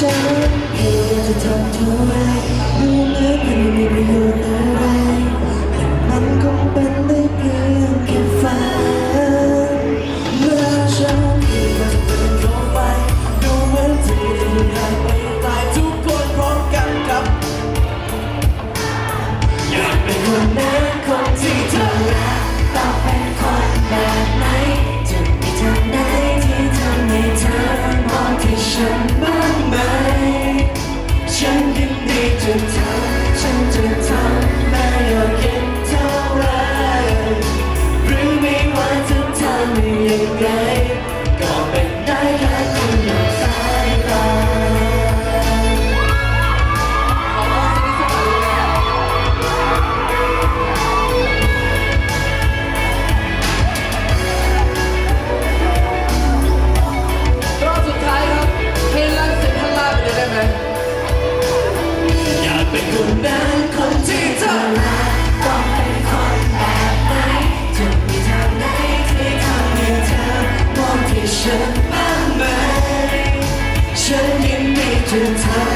ฉันให้เธอทำเท่าไรรู้ไหมมันไม่มีประโยชน์ to tell. to time.